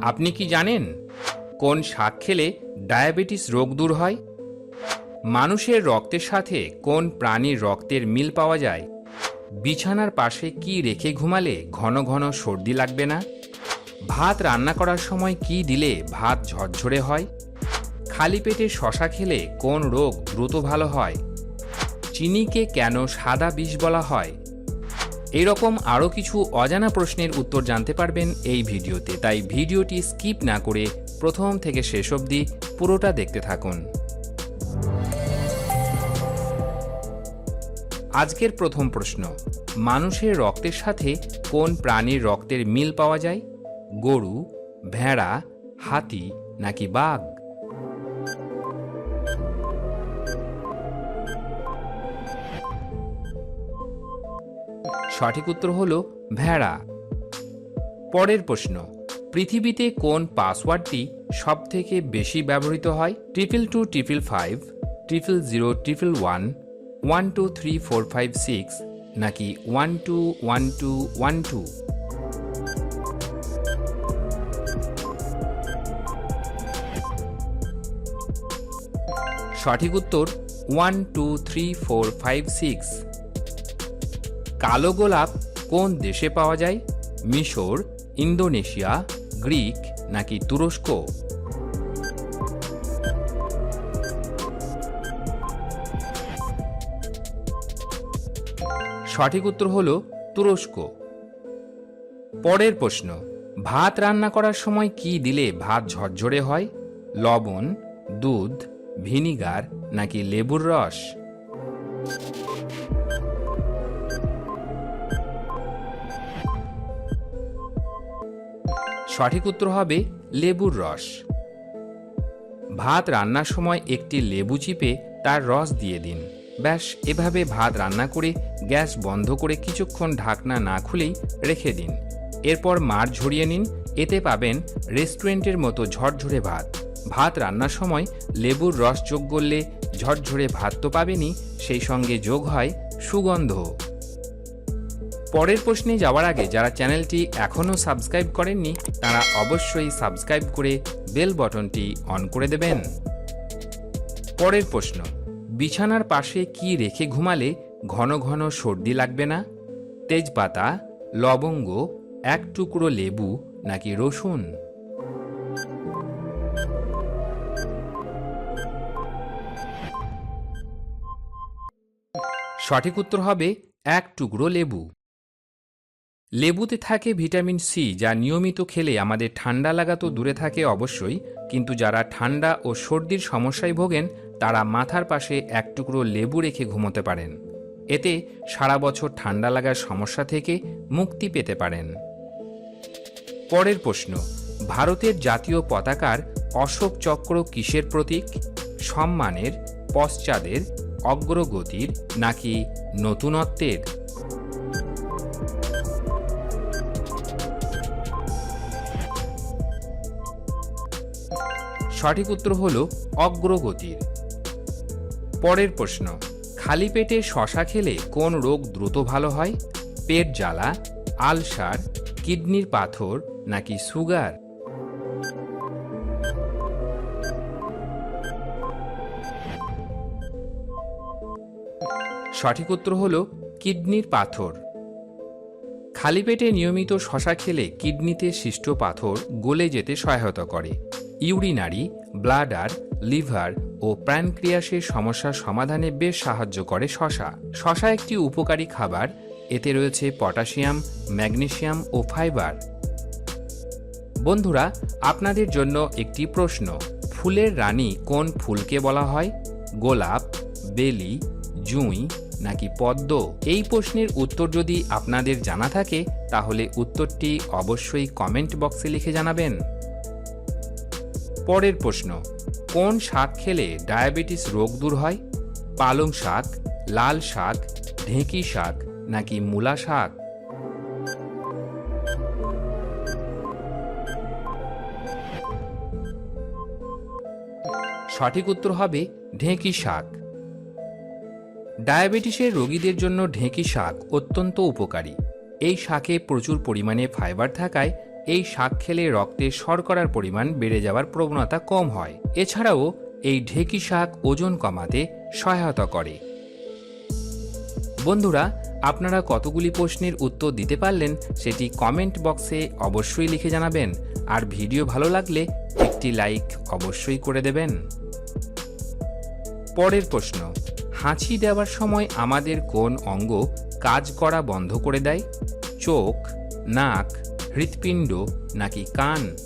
আপনি কি জানেন কোন শাক খেলে ডায়াবেটিস রোগ দূর হয়? মানুষের রক্তের সাথে কোন প্রাণীর রক্তের মিল পাওয়া যায়? বিছানার পাশে কি রেখে ঘুমালে ঘন ঘন সর্দি লাগবে না? ভাত রান্না করার সময় কি দিলে ভাত ঝরঝরে হয়? খালি পেটে শশা খেলে কোন রোগ দ্রুত ভালো হয়? চিনিকে কেন সাদা বিষ বলা হয়? এরকম আরও কিছু অজানা প্রশ্নের উত্তর জানতে পারবেন এই ভিডিওতে। তাই ভিডিওটি স্কিপ না করে প্রথম থেকে শেষ অবধি পুরোটা দেখতে থাকুন। আজকের প্রথম প্রশ্ন, মানুষের রক্তের সাথে কোন প্রাণীর রক্তের মিল পাওয়া যায়? গরু, ভেড়া, হাতি নাকি বাঘ? সঠিক উত্তর হল ভেড়া। পরের প্রশ্ন, পৃথিবীতে কোন পাসওয়ার্ডটি সব থেকে বেশি ব্যবহৃত হয়? Triple two, triple five, triple zero, triple one one two three, four five, six নাকি one two one two one two? সঠিক উত্তর, one two three, four five, six. কালো গোলাপ কোন দেশে পাওয়া যায়? মিশর, ইন্দোনেশিয়া, গ্রিক নাকি তুরস্ক? সঠিক উত্তর হল তুরস্ক। পরের প্রশ্ন, ভাত রান্না করার সময় কি দিলে ভাত ঝরঝরে হয়? লবণ, দুধ, ভিনিগার নাকি লেবুর রস? সঠিক উত্তর হবে লেবুর রস। ভাত রান্নার সময় একটি লেবু চিপে তার রস দিয়ে দিন। ব্যাস, এভাবে ভাত রান্না করে গ্যাস বন্ধ করে কিছুক্ষণ ঢাকনা না খুলেই রেখে দিন। এরপর মার ঝরিয়ে নিন, এতে পাবেন রেস্টুরেন্টের মতো ঝরঝরে ভাত। ভাত রান্নার সময় লেবুর রস যোগ করলে ঝরঝরে ভাত তো পাবেনই, সেই সঙ্গে যোগ হয় সুগন্ধ। পরের প্রশ্নে যাওয়ার আগে যারা চ্যানেলটি এখনও সাবস্ক্রাইব করেননি, তারা অবশ্যই সাবস্ক্রাইব করে বেল বটনটি অন করে দেবেন। পরের প্রশ্ন, বিছানার পাশে কি রেখে ঘুমালে ঘন ঘন সর্দি লাগবে না? তেজপাতা, লবঙ্গ, এক টুকরো লেবু নাকি রসুন? সঠিক উত্তর হবে এক টুকরো লেবু। লেবুতে থাকে ভিটামিন সি, যা নিয়মিত খেলে আমাদের ঠান্ডা লাগা তো দূরে থাকে অবশ্যই, কিন্তু যারা ঠান্ডা ও সর্দির সমস্যায় ভোগেন, তারা মাথার পাশে এক টুকরো লেবু রেখে ঘুমোতে পারেন। এতে সারা বছর ঠান্ডা লাগার সমস্যা থেকে মুক্তি পেতে পারেন। পরের প্রশ্ন, ভারতের জাতীয় পতাকার অশোক চক্র কিসের প্রতীক? সম্মানের, পশ্চাদের, অগ্রগতির নাকি নতুনত্বের? সঠিক উত্তর হল অগ্রগতির। পরের প্রশ্ন, খালি পেটে শশা খেলে কোন রোগ দ্রুত ভালো হয়? পেট জ্বালা, আলসার, কিডনির পাথর নাকি সুগার? সঠিক উত্তর হল কিডনির পাথর। খালি পেটে নিয়মিত শশা খেলে কিডনিতে সৃষ্ট পাথর গলে যেতে সহায়তা করে। ইউরিনারি, ব্লাডার, লিভার ও প্রাণক্রিয়াসের সমস্যা সমাধানে বেশ সাহায্য করে শশা। শশা একটি উপকারী খাবার, এতে রয়েছে পটাশিয়াম ম্যাগনেশিয়াম ও ফাইবার। বন্ধুরা, আপনাদের জন্য একটি প্রশ্ন, ফুলের রানী কোন ফুলকে বলা হয়? গোলাপ, বেলি, জুঁই নাকি পদ্ম? এই প্রশ্নের উত্তর যদি আপনাদের জানা থাকে, তাহলে উত্তরটি অবশ্যই কমেন্ট বক্সে লিখে জানাবেন। পরের প্রশ্ন, কোন শাক খেলে ডায়াবেটিস রোগ দূর হয়? পালং শাক, লাল শাক, ঢেঁকি শাক নাকি মূলা শাক? সঠিক উত্তর হবে ঢেঁকি শাক। ডায়াবেটিসের রোগীদের জন্য ঢেঁকি শাক অত্যন্ত উপকারী। এই শাকে প্রচুর পরিমাণে ফাইবার থাকায় এই শাক খেলে রক্তে শর্করার পরিমাণ বেড়ে যাওয়ার প্রবণতা কম হয়। এছাড়াও এই ঢেকি শাক ওজন কমাতে সহায়তা করে। বন্ধুরা, আপনারা কতগুলি প্রশ্নের উত্তর দিতে পারলেন সেটি কমেন্ট বক্সে অবশ্যই লিখে জানাবেন। আর ভিডিও ভালো লাগলে একটি লাইক অবশ্যই করে দেবেন। পরের প্রশ্ন, হাঁচি দেওয়ার সময় আমাদের কোন অঙ্গ কাজ করা বন্ধ করে দেয়? চোখ, নাক হৃৎপিণ্ড নাকি কান?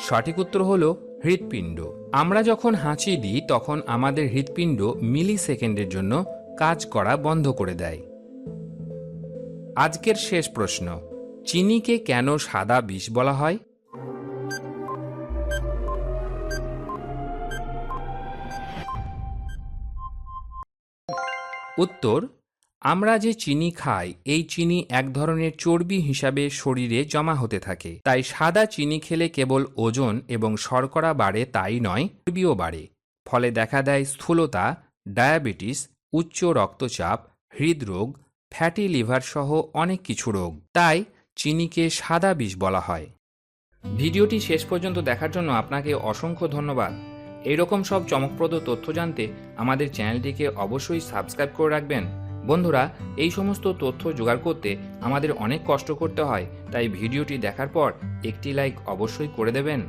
সঠিক উত্তর হল হৃৎপিণ্ড। আমরা যখন হাঁচি দিই, তখন আমাদের হৃৎপিণ্ড মিলি সেকেন্ডের জন্য কাজ করা বন্ধ করে দেয়। আজকের শেষ প্রশ্ন, চিনিকে কেন সাদা বিষ বলা হয়? উত্তর, আমরা যে চিনি খাই, এই চিনি এক ধরনের চর্বি হিসাবে শরীরে জমা হতে থাকে। তাই সাদা চিনি খেলে কেবল ওজন এবং শর্করা বাড়ে, তাই নয়, চর্বিও বাড়ে। ফলে দেখা দেয় স্থূলতা, ডায়াবেটিস, উচ্চ রক্তচাপ, হৃদরোগ, ফ্যাটি লিভার সহ অনেক কিছু রোগ। তাই চিনিকে সাদা বিষ বলা হয়। ভিডিওটি শেষ পর্যন্ত দেখার জন্য আপনাকে অসংখ্য ধন্যবাদ। এইরকম সব চমকপ্রদ তথ্য জানতে আমাদের চ্যানেলটিকে অবশ্যই সাবস্ক্রাইব করে রাখবেন। বন্ধুরা, এই সমস্ত তথ্য জোগাড় করতে আমাদের অনেক কষ্ট করতে হয়, তাই ভিডিওটি দেখার পর একটি লাইক অবশ্যই করে দেবেন।